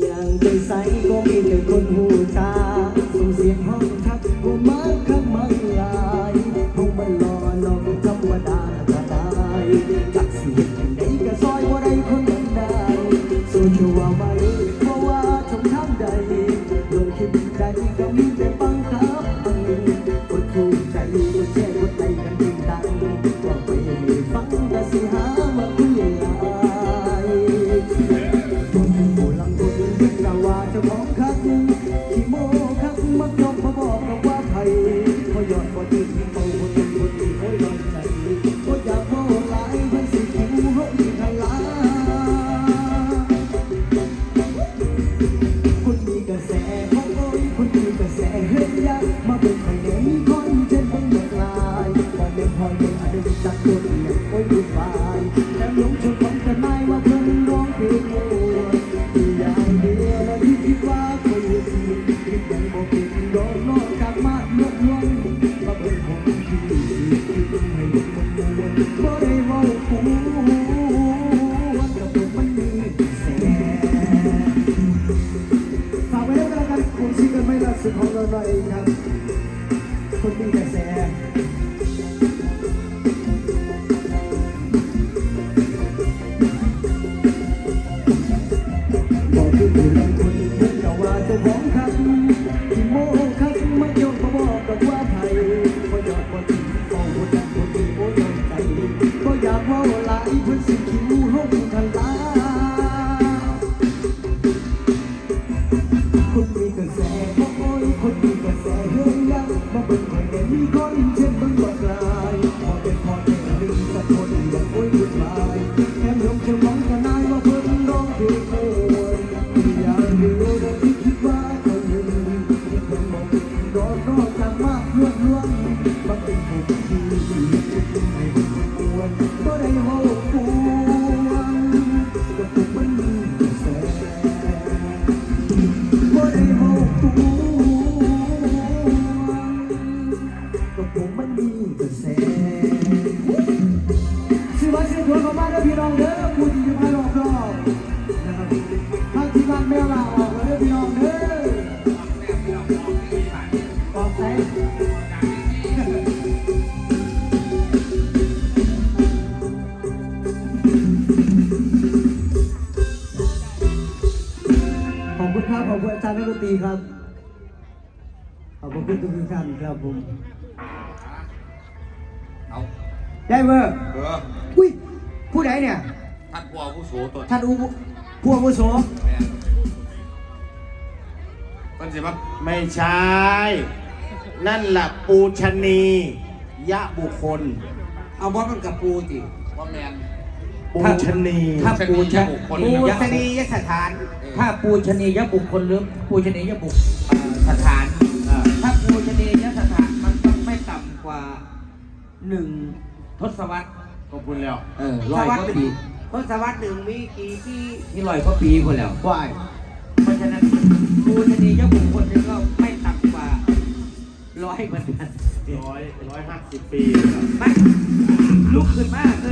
อย่างใจใสก็มีแต่คนหูตาส่งเสียงห้องทักก็มาข้างมังลา คนมีกระแสโอ้ยคนมีกระแสเฮ็ดยามาเป็นไผแน่มีคนเช่นเป็นหลากหลายบ่แม่นพอเด็กอดึงจักคนเนี่ยโอ้ยดูฟายแต่หลงชมของกันนายว่าเพิ่นร้องเพลงโอ้ยอย่างเดียวและที่คิดว่าคนอยู่ที่คิดยังบ่เป็นดอกนอกจากมาลดลงมาเป็นคนที่ เกิลไม่ล่าสุดของเราเองครับ คนมีกระแส โดนตรีครับ ขอบคุณทุกท่านครับผม เอาได้เบอร์เอออุ้ยผู้ใดเนี่ย ท่านผู้อาวุโสตัวท่านอุผู้อาวุโสแม่มันสิมาไม่ใช่ นั่นแหละปูชนียะบุคคล เอาบอสมันกับปูจิว่าแมน ปูชนีถ้าปูชบุคคลปูยะชนียสถาน ถ้าปูชนียบุคคลหรือปูชนียบุคเอ่อสถานอ่าถ้าปูชนียสถานมันต้องไม่ต่ำกว่าหนึ่งทศวรรษขอบคุณแล้วเออร้อยกว่าปีทศวรรษหนึ่งมีกี่ปีนี่ร้อยกว่าปีคนแล้วว่ายเพราะฉะนั้นปูชนียบุคคลนี่ก็ไม่ต่ำกว่าร้อยเหมือนกันร้อยร้อยห้าสิบปีไม่ลุกขึ้นมาเ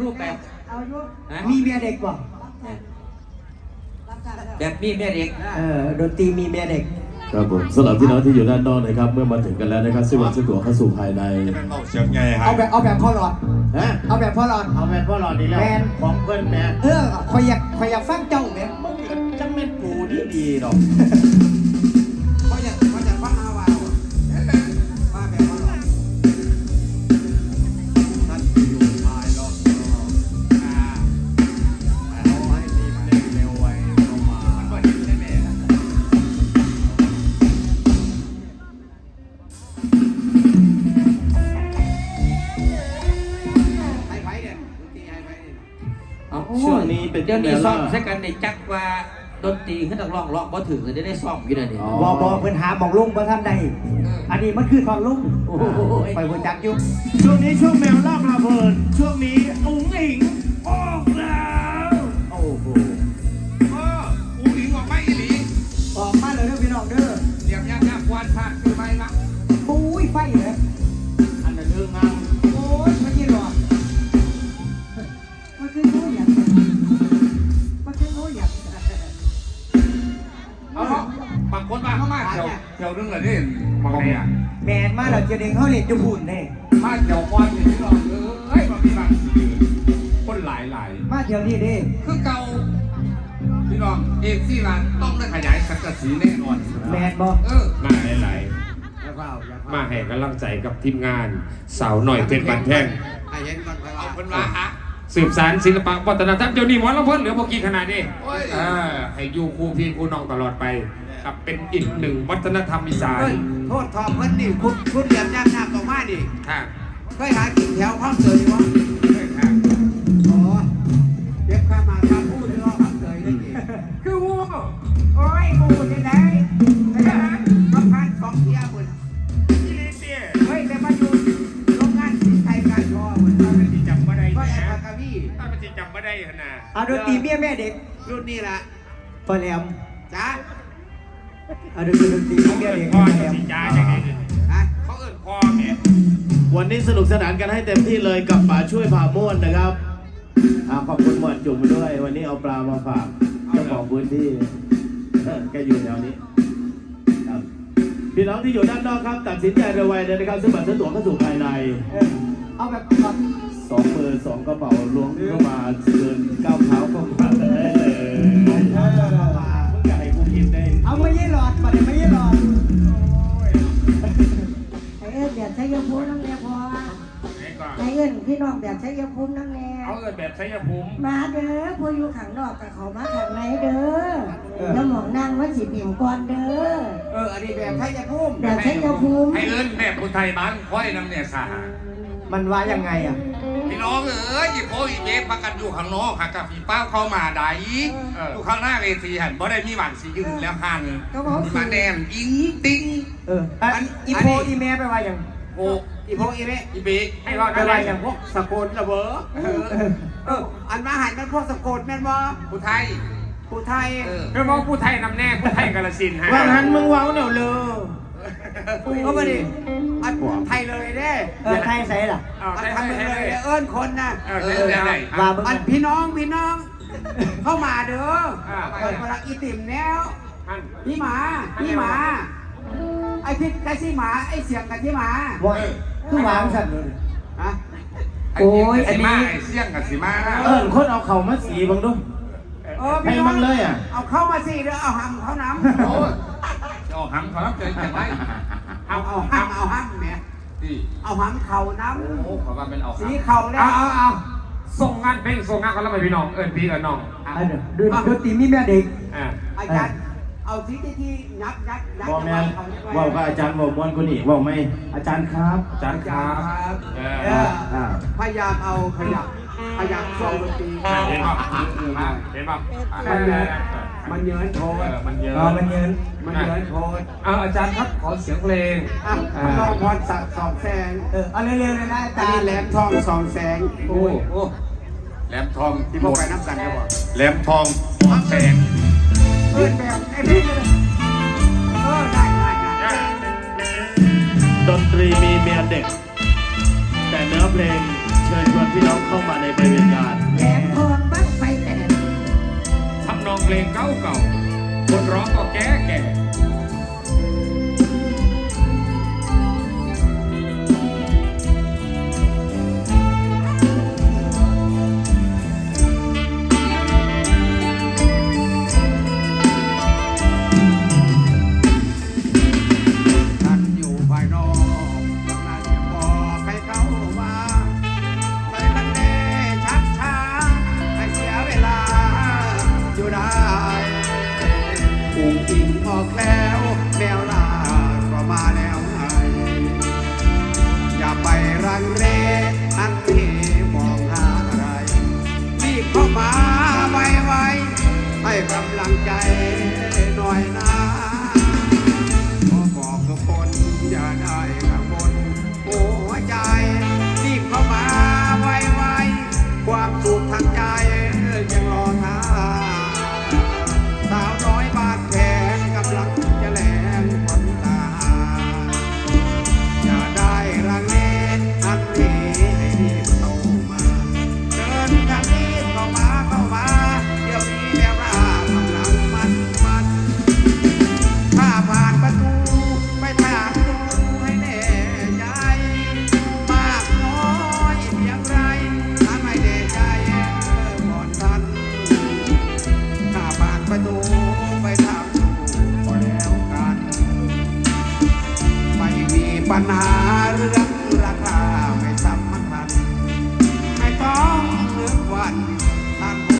รูปแบบเอาอยู่ฮะมีเมียเด็กป่ะแบบมีแม่เด็กเออดนตรีมีเมียเด็ก ครับผมสำหรับพี่น้องที่อยู่ด้านนอกนะครับ เมื่อมาถึงกันแล้วนะครับซึ่งวันสะดวกเข้าสู่ภายในจะเป็นเบาเสียงไงครัเอาบแบบเอาแบบพ่อหลอดฮะ เอาแบบพ่อหลอด เอาแม่นพ่อหลอดดีแล้วแม่น ของเพื่อนแม่เออคอยอยากคอยอยากฟังเจ้าเนี่ยมึงก็จังแม่นปูดีดีๆดอก ดี๋ยวนี้แนวหน้าซ่อมใช้กันในจักว่าดนตรีขึ้นนักร้องร้องบ่ถึงเลยได้ได้ซ่อมอยู่เดี๋ยวนี้อ๋อบอบอเพิ่นหาหมองลุงบ่ท่านใดอันนี้มันคือทองลุงโอ้โหไปบ่จักอยู่ช่วงนี้ช่วงแมวล่าพาเพลินช่วงนี้อุ้งอิงออกแล้วโอ้โห มาเข้ามาเที่ยวเที่ยวนึงเหรอนี่มองไงอะแมนมาแล้วเจะเด้งเขาเล่นจุบุ่นเด้มาเที่ยวควานอย่างที่ลองเอ้ยบางทีบางคนหลายหลายมาเที่ยวนี้เด้คือเก่าพี่น้องเอกซี่ร้านต้องได้ขยายสังกะสีแน่นอนแมนบ่เออมาหลายๆมาให้กำลังใจกับทีมงานสาวหน่อยเพชรบันแท่งให้เห็นก่อนไปว่าเอาเป็นว่าฮะสืบสารศิลปะวัฒนธรรมเดี๋ยวนี้หมอลำเพิ่นเหลือบ่กี่ขนาดนี้โอ้ยเออให้อยู่คู่พี่คู่น้องตลอดไป ครับเป็นอีกหนึ่งวัฒนธรรมอีสานเฮ้ยโทษทอเพิ่นนี่คุณคุณเหลี่ยมยากยากต่อมาดิค่ะเคยหากินแถวข้าวเสยอยู่วะเอ้ยค่ะอ๋อเก็บข้ามาทำพูดด้วยว่าข้าวเสยได้ดิคือวัวโอ้ยกูจะได้ไปหามาพันสองเที่ยวหมดที่นี่เตี้ยเฮ้ยแต่มาอยู่โรงงานสินไทยการทอหมดถ้ามันสิจำบ่ได้ก็นะไอ้ปากกาวีถ้ามันสิจำบ่ได้ขนาดเอาดนตรีเมียแม่เด็กรุ่นนี้ล่ะพอแหลมจ้า เอาดนตรีดนตรีเมียเด็กพ่อพอแหลจะมสิจ้าจังไงฮะเขาเอิ้นพ่อแม่วันนี้สนุกสนานกันให้เต็มที่เลยกับป่าช่วยผ่าม่วนนะครับอ่าขอบคุณหมวดจุ่มด้วย วันนี้เอาปลามาฝากเจ้าของพื้นที่เออแกอยู่แถวนี้ครับพี่น้องที่อยู่ด้านนอกครับ ตัดสินใจเร็วไวเลยนะครับซื้อบัตรซื้อตั๋วเข้าสู่ภายใน เออเอาแบบแบบสองมือสองกระเป๋าล้วงเข้ามาเดินก้าวเท้าเข้ามากันได้เลย ช้ยาพูน้ำแน่พอไอ้ก่อนไอ้เอิ้นพี่น้องแบบใช้ยาพูน้ำแน่เขาเอิ้นแบบชัยภูมิมาเด้อผู้อยู่ข้างนอกกับเขามาข้างในเด้อแล้วหมองนั่งว่าสิเปี่ยมก่อนเด้อ เอออันนี้แบบไทยจะพุ่มแบบใช้ยาพูมให้เอิ้นแม่คนไทยบ้านค่อยน้ำเนี่ยค่ะมันว่ายังไงอะ พี่น้องเอ้ยอีโพอีเจ๊พักกันอยู่ข้างนอกค่ะกับพี่ป้าเข้ามาได้อยู่ข้างหน้าเวทีหันบ่ได้มีหวานสียืนแล้วหันก็บอก มีมาแนมอิงติงเอออันอีโพอีเมลไปว่ายัง โอ้อีโพอีเมะอีเบะให้รอดไปอะไรว่าอยัย่างงพวกสกลระเบอเออเอออันมาหันมันพวกสะกดแม่นบ่ผู้ไทยผู้ไทยเออเพื่อมองผู้ไทยนำแน่ผู้ไทยกาลสินธุ์ฮะว่างั้นมึงเว้าเนี่ยเลยก็มาดิอันไทยเลยเด้เออไทยใส่ล่ะเอาอันใช่ทำใช่เลยใช่เอิ้นคนนะเออใช่ใช่ใช่ว่าเบิ่งอันพี่น้องพี่น้อง เข้ามาเด้อเปิดพลังอีติ่มแล้วอันพี่หมาพี่หมา ไอ้พิษกับที่หมา ไอ้เสียงกับที่หมาว่าคือวางสั่นเลยฮะไอ้ยิงกับสีมาไอ้เสี่ยงกับสีมาเออคนเอาเข่ามาสีบังดูเออพี่น้ให้มันเลยอะเอาเข้ามาสิเด้อเอาหำเขาน้ำโอ้ยจะออกหำขอรับใจแต่ไรเอาเอาหำเอาหำแหม่ที่เอาหำเขาน้โอ้ขอว่าเป็นเอาำหำสีเขาแล้เอาวเอาเอาส่งงานเพลงส่งงานกันแล้วไปพี่น้องเอิญพี่เอิญน้องอันเดี๋ยวดูดนตรีมีแม่เด็กอ่าอาจารย์ เอาสีที่ที่ยักยักยักบอกแมนเว่ากับอาจารย์บอกมวนคนนี้บอกไหมอาจารย์ครับ อาจารย์ครับครับเอเออออ่าพยายามเอาขยับพยายามช่วงดนตรีเห็นป่ะเห็นป่ะมันเยินมันเยินโทเอษอมันเยอะรอมันเงินมันเยินโทษเอาอาจารย์ครับขอเสียงเพลง อะลองพรสักดิ์สองแสงเออเอาเร็วๆเลยนะอาอันจารนี้ย์แหลมทองสองแสงโอ้โหแหลมทองที่พวกไปนับกันได้บ่แหลมทองหอมแสง เอิ้นแบบไอ้พี่เลยเออได้ได้ได้ดนตรีมีเมียเด็ก แต่เนื้อเพลงเชิญชวนพี่น้องเข้ามาในบริเวณงานแหลมทองบ้างไฟแตกทำนองเพลงเก่าเก่าๆคนร้องก็แก่แก่ บเข้ามาไวๆให้กำลังใจหน่อยนะ